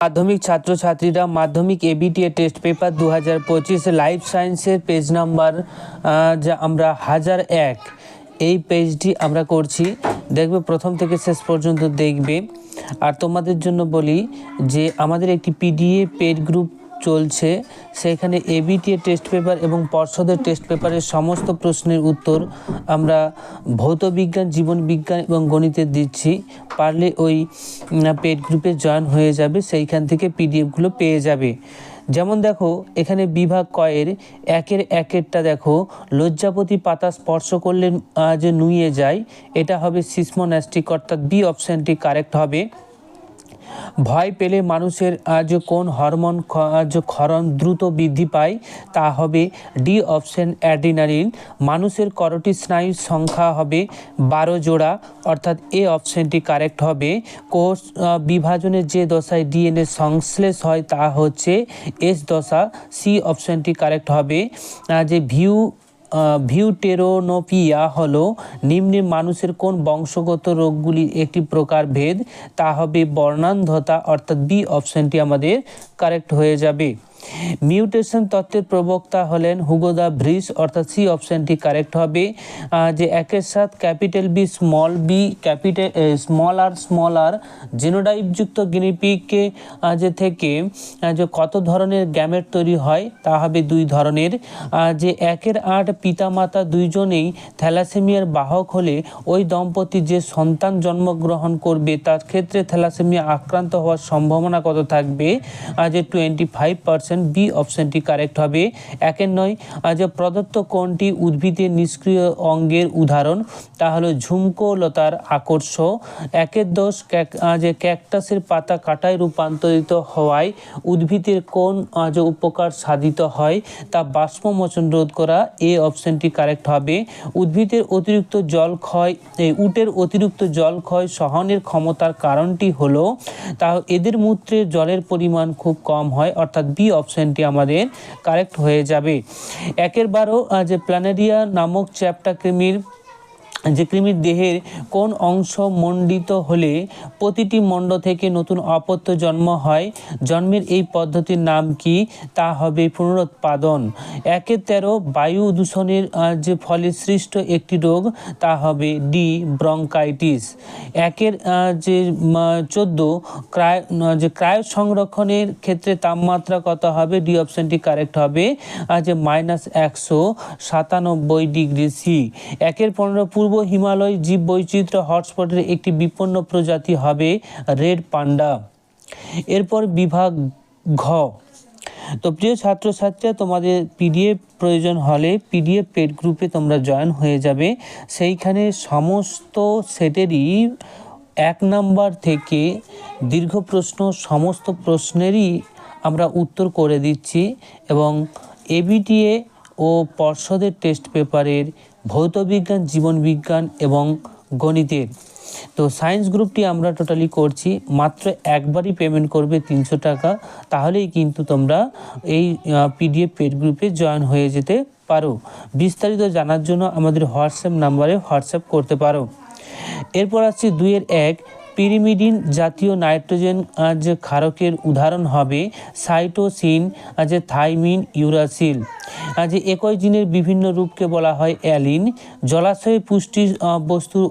মাধ্যমিক ছাত্রছাত্রীরা মাধ্যমিক এবিটিএ টেস্ট পেপার দু হাজার পঁচিশে লাইফ সায়েন্সের পেজ নাম্বার যা আমরা হাজার এক। এই পেজটি আমরা করছি। দেখবে প্রথম থেকে শেষ পর্যন্ত দেখবে। আর তোমাদের জন্য বলি যে আমাদের একটি পিডিএ পেড গ্রুপ চলছে। সেখানে এবিটিএ টেস্ট পেপার এবং পর্ষদের টেস্ট পেপারের সমস্ত প্রশ্নের উত্তর আমরা ভৌত বিজ্ঞান, জীবন বিজ্ঞান এবং গণিতে দিচ্ছি। পারলে ওই পেড গ্রুপে জয়েন হয়ে যাবে, সেইখান থেকে পিডিএফগুলো পেয়ে যাবে। যেমন দেখো, এখানে বিভাগ কয়ের, একের একেরটা দেখো, লজ্জাপতি পাতা স্পর্শ করলে যে নুয়ে যায়, এটা হবে সিসমোন্যাস্টিক অর্থাৎ বি অপশানটি কারেক্ট হবে। ভয় পেলে মানুষের আজ কোন হরমোন ক্ষরণ দ্রুত বৃদ্ধি পায়, তা হবে ডি অপশন অ্যাডিনালিন মানুষের করটি স্নায়ুর সংখ্যা হবে বারো জোড়া, অর্থাৎ এ অপশনটি কারেক্ট হবে। কোষ বিভাজনের যে দশায় ডিএনএ সংশ্লেষ হয়, তা হচ্ছে এস দশা, সি অপশনটি কারেক্ট হবে। যে ভিউ ভিউটেরোনোপিয়া হল নিম্নে মানুষের কোন বংশগত রোগগুলির একটি প্রকার ভেদ, তা হবে বর্ণান্ধতা, অর্থাৎ বি অপশনটি আমাদের কারেক্ট হয়ে যাবে। মিউটেশন তত্ত্বের প্রবক্তা হলেন হুগোদা ব্রিস অর্থাৎ সি অপশনটি কারেক্ট হবে যে একের সাথ capital B small B capital small R small R জেনোটাইপযুক্ত গিনিপিকে যে থেকে যে কত ধরনের গ্যামেট তৈরি হয়, তা হবে দুই ধরনের। যে একের আট পিতামাতা দুইজনেই থ্যালাসেমিয়ার বাহক হলে ওই দম্পতি যে সন্তান জন্মগ্রহণ করবে, তার ক্ষেত্রে থ্যালাসেমিয়া আক্রান্ত হওয়ার সম্ভাবনা কত থাকবে? যে টোয়েন্টি ফাইভ পার্সেন্ট বি অপশনটি কারেক্ট হবে। একের নয় যে প্রদত্ত কোনটি উদ্ভিদের নিষ্ক্রিয় অঙ্গের উদাহরণ, তা হলো ঝুমকো লতার আকর্ষ একের দোষ যে ক্যাকটাসের পাতা কাটায় রূপান্তরিত হওয়ায় উদ্ভিদের কোন যে উপকার সাধিত হয়, তা বাষ্পমোচন রোধ করা, এ অপশনটি কারেক্ট হবে। উদ্ভিদের অতিরিক্ত জল ক্ষয় উটের অতিরিক্ত জল ক্ষয় সহনের ক্ষমতার কারণটি হলো, তা এদের মূত্রে জলের পরিমাণ খুব কম হয়, অর্থাৎ বি অপশনটি আমাদের কারেক্ট হয়ে যাবে। একের বারো যে প্ল্যানেরিয়া নামক চ্যাপটা কৃমির যে কৃমির দেহের কোন অংশ মণ্ডিত হলে প্রতিটি মণ্ড থেকে নতুন অপত্য জন্ম হয়। জন্মের এই পদ্ধতির নাম কি? তা হবে পুনরুৎপাদন। একে তেরো, বায়ু দূষণের যে ফলে সৃষ্ট একটি রোগ, তা হবে ডি, ব্রঙ্কাইটিস। একের যে চোদ্দ, ক্রায় যে ক্রায় সংরক্ষণের ক্ষেত্রে তাপমাত্রা কত হবে? ডি অপশনটি কারেক্ট হবে যে মাইনাস একশো সাতানব্বই ডিগ্রি সি। একের পনেরো, পূর্ব হিমালয় জীব বৈচিত্র্য হটস্পটের একটি বিপন্ন প্রজাতি হবে রেড পান্ডা। এরপর বিভাগ ঘ। তো প্রিয় ছাত্রছাত্রীরা, তোমাদের পিডিএফ প্রয়োজন হলে পিডিএফ পেড গ্রুপে তোমরা জয়েন হয়ে যাবে। সেইখানে সমস্ত সেটেরই এক নাম্বার থেকে দীর্ঘ প্রশ্ন, সমস্ত প্রশ্নেরই আমরা উত্তর করে দিচ্ছি এবং এবিটিএ ও পর্ষদের টেস্ট পেপারের ভৌতবিজ্ঞান, জীবনবিজ্ঞান এবং গণিতের। তো সায়েন্স গ্রুপটি আমরা টোটালি করছি, মাত্র একবারই পেমেন্ট করবে তিনশো টাকা, তাহলেই কিন্তু তোমরা এই পিডিএফ পেড গ্রুপে জয়েন হয়ে যেতে পারো। বিস্তারিত জানার জন্য আমাদের হোয়াটসঅ্যাপ নাম্বারে হোয়াটসঅ্যাপ করতে পারো। এরপর আসছে দুইয়ের এক পিরিমিডিন জাতীয় নাইট্রোজেন যে ক্ষারকের উদাহরণ হবে সাইটোসিন যে থাইমিন, ইউরাসিল। যে একই জিনের বিভিন্ন রূপকে বলা হয় অ্যালিন। জলাশয়ে পুষ্টি বস্তুর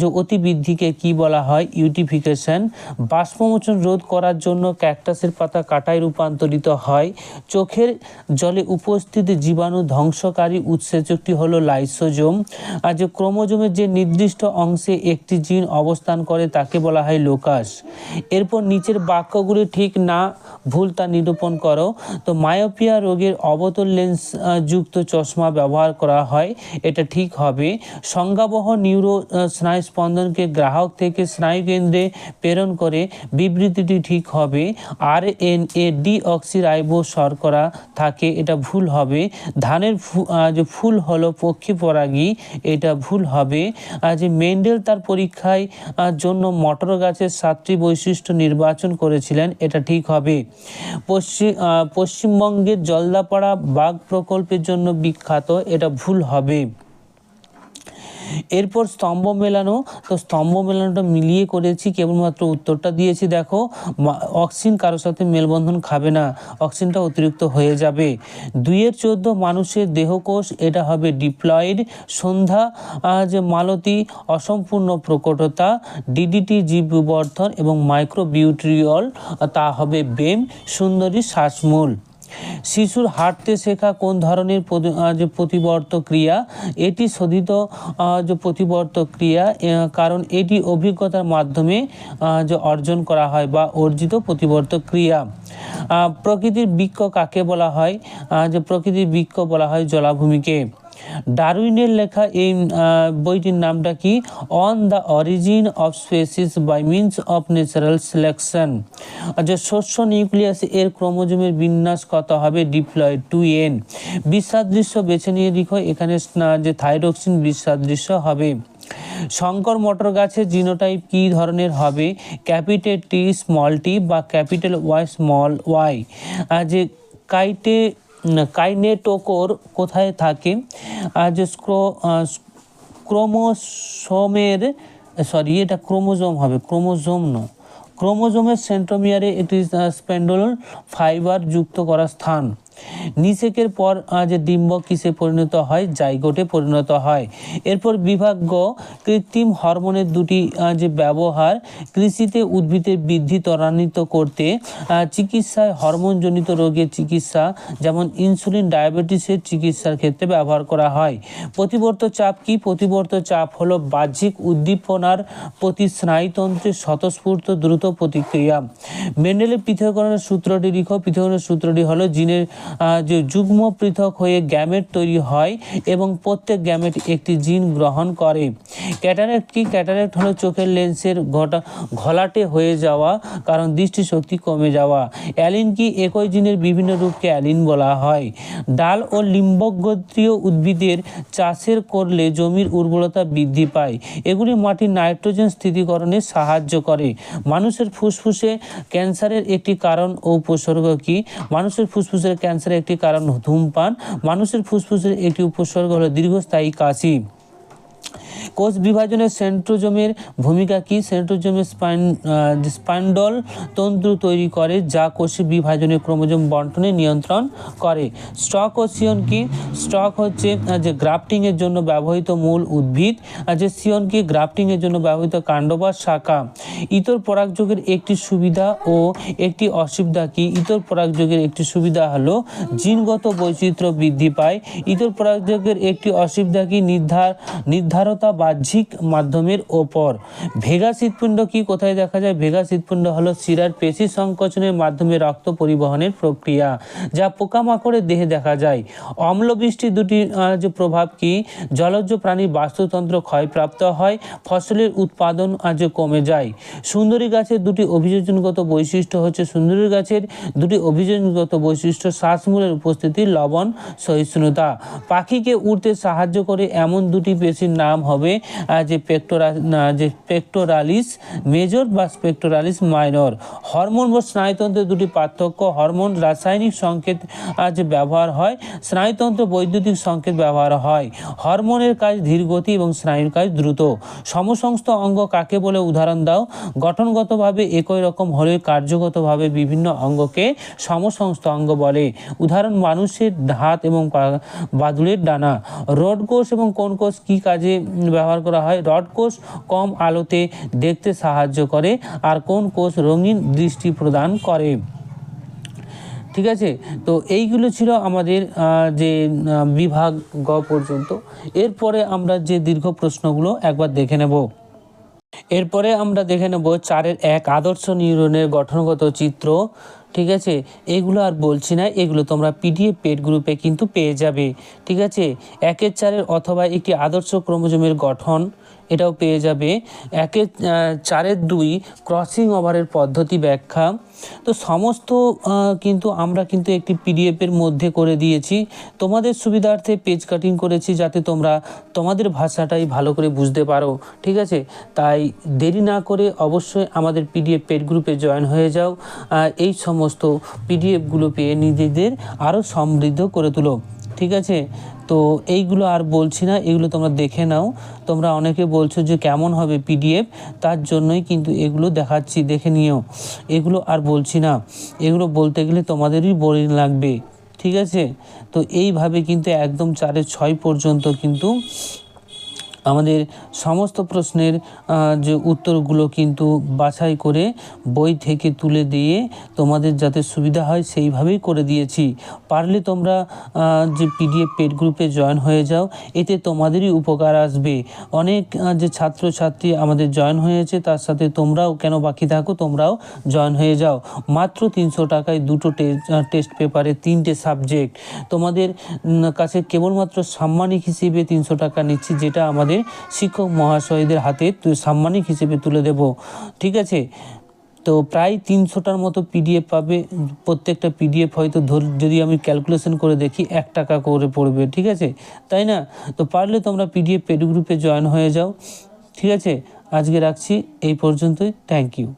যে অতিবৃদ্ধিকে কি বলা হয়? ইউটিফিকেশন। বাষ্পমোচন রোধ করার জন্য ক্যাকটাসের পাতা কাটায় রূপান্তরিত হয়। চোখের জলে উপস্থিত জীবাণু ধ্বংসকারী উৎসেচকটি হলো লাইসোজোম। আর যে ক্রোমোজোমের যে নির্দিষ্ট অংশে একটি জিন অবস্থান করে তাকে বলা হয় লোকাস। এরপর নিচের বাক্যগুলি ঠিক না, ভুল তা নিরূপণ করো। তো মায়োপিয়া রোগের অবতল লেন্স যুক্ত চশমা ব্যবহার করা হয়, এটা ঠিক হবে। সংজ্ঞাবহ নিউরো স্নায়ু স্পন্দনকে গ্রাহক থেকে স্নায়ু কেন্দ্রে প্রেরণ করে বিবৃতিটি ঠিক হবে। R N A deoxyribo শর্করা থাকে, এটা ভুল হবে। ধানের যে ফুল হলো পক্ষী পরাগী এটা ভুল হবে। যে মেন্ডেল তার পরীক্ষায় জন্য মটর গাছের সাতটি বৈশিষ্ট্য নির্বাচন করেছিলেন, এটা ঠিক হবে। পশ্চিম পশ্চিমবঙ্গের জলদাপাড়া বাঘ প্রকল্পের জন্য বিখ্যাত, এটা ভুল হবে। এরপর স্তম্ভ মেলানো, তো স্তম্ভ মেলানোটা মিলিয়ে করেছি, কেবলমাত্র উত্তরটা দিয়েছি, দেখো অক্সিজেন কারোর সাথে মেলবন্ধন খাবে না অক্সিজেনটা অতিরিক্ত হয়ে যাবে। দুইয়ের চোদ্দ মানুষের দেহকোষ, এটা হবে ডিপ্লয়েড, সন্ধ্যা যে মালতী, অসম্পূর্ণ প্রকটতা, ডিডিটি জীব বিবর্ধন এবং মাইক্রোবিউট্রিয়ল, তা হবে বেম, সুন্দরী শ্বাসমূল। শিশুর হাঁটতে শেখা কোন ধরনের যে প্রতিবর্ত ক্রিয়া? এটি শোধিত যে প্রতিবর্ত ক্রিয়া কারণ এটি অভিজ্ঞতার মাধ্যমে যে অর্জন করা হয় বা অর্জিত প্রতিবর্ত ক্রিয়া। প্রকৃতির বৃক্ষ কাকে বলা হয়? যে প্রকৃতির বৃক্ষ বলা হয় জলাভূমিকে। ডারউইনের লেখা এই বইটির নামটা কি? On the origin of species by means of natural selection যে শস্য নিউক্লিয়াস এর ক্রোমোজোমের বিন্যাস কত হবে? ডিপ্লয়েড টু এন বিসাদৃশ্য বেছে নিয়ে লিখো, এখানে যে থাইরক্সিন বিসাদৃশ্য হবে। শঙ্কর মটর গাছের জিনোটাইপ কি ধরনের হবে? ক্যাপিটাল টি স্মল টি বা ক্যাপিটাল ওয়াই স্মল ওয়াই। যে কাইটে কাইনেটোকোর কোথায় থাকে? যে স্ক্রো ক্রোমোসোমের, সরি, এটা ক্রোমোজোম হবে, ক্রোমোজোম নয় ক্রোমোজোমের সেন্ট্রোমিয়ারে একটি স্প্যান্ডোল ফাইবার যুক্ত করা স্থান। নিষেকের পর যে ডিম্ব কিসে পরিণত হয়? জাইগোটে পরিণত হয়। এরপর বিভাগ গ কৃত্রিম হরমোনের দুটি যে ব্যবহার কৃষিতে উদ্ভিদের বৃদ্ধি ত্বরান্বিত করতে চিকিৎসায় হরমোনজনিত রোগের চিকিৎসা যেমন ইনসুলিন, ডায়াবেটিসের চিকিৎসার ক্ষেত্রে ব্যবহার করা হয়। প্রতিবর্ত চাপ কি? প্রতিবর্ত চাপ হলো বাহ্যিক উদ্দীপনার প্রতি স্নায়ুতন্ত্রের স্বতঃস্ফূর্ত দ্রুত প্রতিক্রিয়া। মেন্ডেলের পৃথকরণের সূত্রটি লিখো। পৃথকরণের সূত্রটি হলো জিনের যে যুগ্ম পৃথক হয়ে গ্যামেট তৈরি হয় এবং প্রত্যেক গ্যামেট একটি জিন গ্রহণ করে। ক্যাটারেক্ট কি? ক্যাটারেক্ট হলো চোখের লেন্সের ঘটা ঘলাটে হয়ে যাওয়া, কারণ দৃষ্টিশক্তি কমে যাওয়া। অ্যালিন কি? একই জিনের বিভিন্ন রূপকে অ্যালিন বলা হয়। ডাল ও লিম্বগোত্রীয় উদ্ভিদের চাষের করলে জমির উর্বরতা বৃদ্ধি পায়। এগুলি মাটির নাইট্রোজেন স্থিতিকরণে সাহায্য করে। মানুষের ফুসফুসে ক্যান্সারের একটি কারণ ও উপসর্গ কি? মানুষের ফুসফুসের ক্যান্সারের একটি কারণ ধূমপান। মানুষের ফুসফুসের একটি উপসর্গ হলো দীর্ঘস্থায়ী কাশি। কোষ বিভাজনের সেন্ট্রোজোমের ভূমিকা কি? সেন্ট্রোজোমের স্পাইন স্পাইন্ডল তন্তু তৈরি করে যা কোষ বিভাজনের ক্রোমোজোম বন্টনে নিয়ন্ত্রণ করে। স্টক ও সিয়ন কি? স্টক হচ্ছে যে গ্রাফটিংয়ের জন্য ব্যবহৃত মূল উদ্ভিদ যে সিয়ন কি? গ্রাফটিংয়ের জন্য ব্যবহৃত কাণ্ড বা শাখা। ইতর পরাগযোগের একটি সুবিধা ও একটি অসুবিধা কি? ইতর পরাগযোগের একটি সুবিধা হলো জিনগত বৈচিত্র্য বৃদ্ধি পায়। ইতর পরাগযোগের একটি অসুবিধা কি? নির্ধার, নির্ধারতা বাহ্যিক মাধ্যমের ওপর। ভেগা শীতপিণ্ড কি কোথায় দেখা যায়? ভেগা শীতপিণ্ড হলো শিরার পেশি সংকোচনের মাধ্যমে রক্ত পরিবহনের প্রক্রিয়া, যা পোকামাকড়ের দেহে দেখা যায়। অম্ল বৃষ্টির দুটি যে প্রভাব কি? জলজ প্রাণীর বাস্তুতন্ত্র ক্ষয়প্রাপ্ত হয়, ফসলের উৎপাদন আজ কমে যায়। সুন্দরী গাছের দুটি অভিযোজনগত বৈশিষ্ট্য হচ্ছে সুন্দরী গাছের দুটি অভিযোজনগত বৈশিষ্ট্য, শ্বাসমূলের উপস্থিতি, লবণ, সহিষ্ণুতা। পাখিকে উড়তে সাহায্য করে এমন দুটি পেশির নাম হবে আহ, যে পেক্টোরা যে পেক্টোরালিস মেজর বা স্পেক্টোরালিস মাইনর হরমোন বা স্নায়ুতন্ত্রের দুটি পার্থক্য হরমোন রাসায়নিক সংকেত যে ব্যবহার হয় স্নায়ুতন্ত্র বৈদ্যুতিক সংকেত ব্যবহার হয়। হরমোনের কাজ ধীরগতি এবং স্নায়ুর কাজ দ্রুত। সমসংস্থ অঙ্গ কাকে বলে? উদাহরণ দাও। গঠনগতভাবে একই রকম হলেও কার্যগতভাবে বিভিন্ন অঙ্গকে সমসংস্থ অঙ্গ বলে। উদাহরণ মানুষের হাত এবং বাদুড়ের ডানা। রড কোষ এবং কোন কোষ কী কাজে ব্যবহার করা হয়। রড কোষ কম আলোতে দেখতে সাহায্য করে আর কোন কোষ রঙিন দৃষ্টি প্রদান করে। ঠিক আছে? তো এইগুলো ছিল আমাদের যে বিভাগ গ পর্যন্ত। এরপরে আমরা যে দীর্ঘ প্রশ্নগুলো একবার দেখে নেব। এরপরে আমরা দেখে নেব চারের এক আদর্শ নিউরনের গঠনগত চিত্র। ঠিক আছে? এগুলো আর বলছি না, এগুলো তোমরা পিডিএফ পেড গ্রুপে কিন্তু পেয়ে যাবে। ঠিক আছে? একের চারের অথবা একটি আদর্শ ক্রোমোজোমের গঠন এটাও পেয়ে যাবে। একে চারের দুই ক্রসিং ওভারের পদ্ধতি ব্যাখ্যা। তো সমস্ত কিন্তু আমরা কিন্তু একটি পিডিএফের মধ্যে করে দিয়েছি। তোমাদের সুবিধার্থে পেজ কাটিং করেছি যাতে তোমরা তোমাদের ভাষাটাই ভালো করে বুঝতে পারো। ঠিক আছে? তাই দেরি না করে অবশ্যই আমাদের পিডিএফ পেড গ্রুপে জয়েন হয়ে যাও। এই সমস্ত পিডিএফগুলো পেয়ে নিজেদের আরও সমৃদ্ধ করে তুলো। ঠিক আছে? তো এইগুলো আর বলছি না, এগুলো তোমরা দেখে নাও। তোমরা অনেকে বলছো যে কেমন হবে পিডিএফ তার জন্যই কিন্তু এগুলো দেখাচ্ছি, দেখে নিও। এগুলো আর বলছি না। এগুলো বলতে গেলে তোমাদেরই বোরিং লাগবে, ঠিক আছে? তো এইভাবে কিন্তু একদম চারে ছয় পর্যন্ত কিন্তু আমাদের সমস্ত প্রশ্নের যে উত্তরগুলো কিন্তু বাছাই করে বই থেকে তুলে দিয়ে তোমাদের যাতে সুবিধা হয় সেইভাবেই করে দিয়েছি। পারলে তোমরা যে পিডিএফ পেড গ্রুপে জয়েন হয়ে যাও, এতে তোমাদেরই উপকার আসবে। অনেক যে ছাত্রছাত্রী আমাদের জয়েন হয়েছে, তার সাথে তোমরাও কেন বাকি থাকো, তোমরাও জয়েন হয়ে যাও। মাত্র তিনশো টাকায় দুটো টেস্ট পেপারে তিনটে সাবজেক্ট। তোমাদের কাছে কেবলমাত্র সাম্মানিক হিসেবে তিনশো টাকা নিচ্ছি, যেটা আমাদের শিক্ষক মহাশয়দের হাতে সাম্মানিক হিসেবে তুলে দেব। ঠিক আছে? তো প্রায় তিনশোটার মতো পিডিএফ পাবে। প্রত্যেকটা পিডিএফ হয়তো ধর, যদি আমি ক্যালকুলেশন করে দেখি, এক টাকা করে পড়বে। ঠিক আছে? তাই না? তো পারলে তোমরা পিডিএফ পেড গ্রুপে জয়েন হয়ে যাও। ঠিক আছে? আজকে রাখছি। এই পর্যন্তই। Thank you